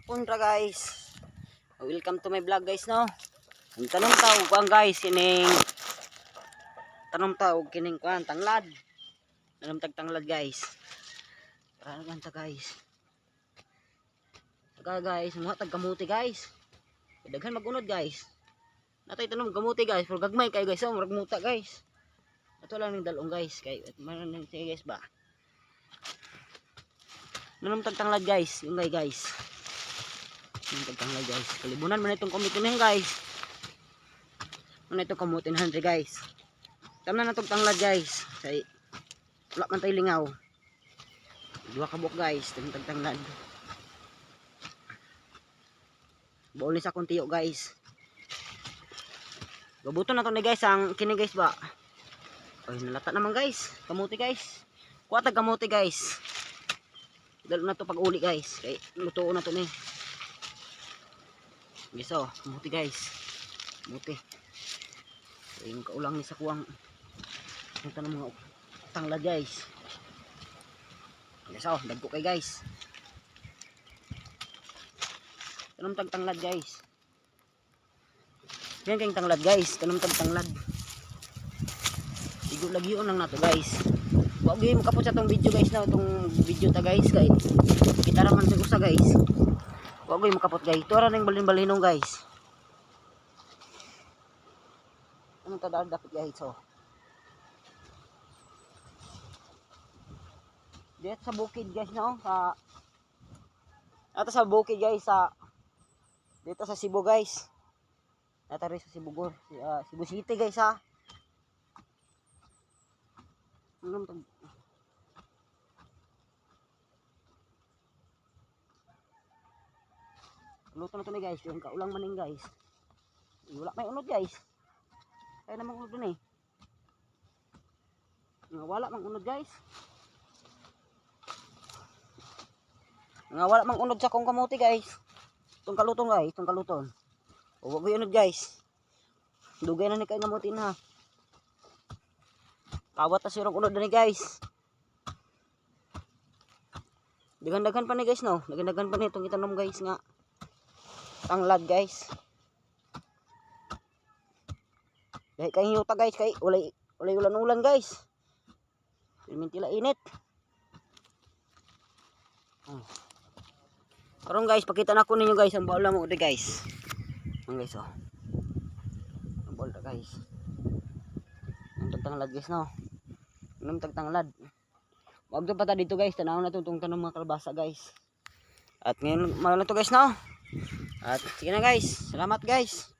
hapon guys. Welcome to my vlog guys no. Ang tanong tao kuan guys kining tanong tao kining kuan tanglad. Tanong tag tanglad guys. Tara na ta guys. Taga guys, mga tag kamuti guys. Daghan magunod guys. Natay tanong kamuti guys, pero gagmay kay guys, oh, murag muta guys. Ato lang ning dalong guys, kay at sige guys ba. Nanong tagtanglad guys, yung guy guys. Yung tagtanglad guys. Kalibunan man itong kumitin na yun, guys. Ano itong kamutin hundred guys. Tama na itong tanglad guys. Say, wala man tayo lingaw. Dua kabuk guys, itong tagtanglad. Baulis akong tiyo guys. Gabuto na to ni guys ang kini guys ba. Ay nalata naman guys. Kamuti guys. Kuha tag kamuti guys. Dalo na to pag uli guys. Kay lutuon na to ni. Guys oh, kamuti guys. Kamuti. So, yung kaulang ni sa kuwang yung tanong mga tanglad guys. Guys oh, dagko kay guys. Tanong tag tanglad guys. Yan kayong tanglad guys. Tanong tag tanglad. Sigo lagi yun lang nato guys. Wag gyud makapot sa tong video guys na tong video ta guys kay kita raman sa guys. Wag gyud makapot guys. Tuara ning balin-balinong guys. Ano ta dapat guys so. Dito sa bukid guys no sa Ato sa bukid guys sa dito sa Cebu guys. Ato rin sa Cebu, Gor- ah, Cebu City guys ha. Ano to? Luto na to ni guys. Yung kaulang maning guys. Wala may unod guys. Kaya namang unod dun eh. Nga wala mang unod guys. Nga wala mang unod sa kong kamuti guys. Itong kalutong guys. Itong kalutong. O wag ko unod guys. Dugay na ni kayo ngamutin ha. Kawat na sirong unod na ni guys. Dagan-dagan pa ni guys no. Dagan-dagan pa ni itong itanom guys nga. Tanglad guys. Dahil kay yuta guys kay ulay ulay ulan-ulan guys. Mintila init. Oh. Karon guys, pakita na ko ninyo guys ang bola mo de guys. Ang guys oh. Ang bola guys. Ang tagtanglad guys no. Ang tagtanglad. Wag to pata dito guys, tanaw na to tong tanong mga kalbasa guys. At ngayon, malo na to guys no. At sige na guys, salamat guys.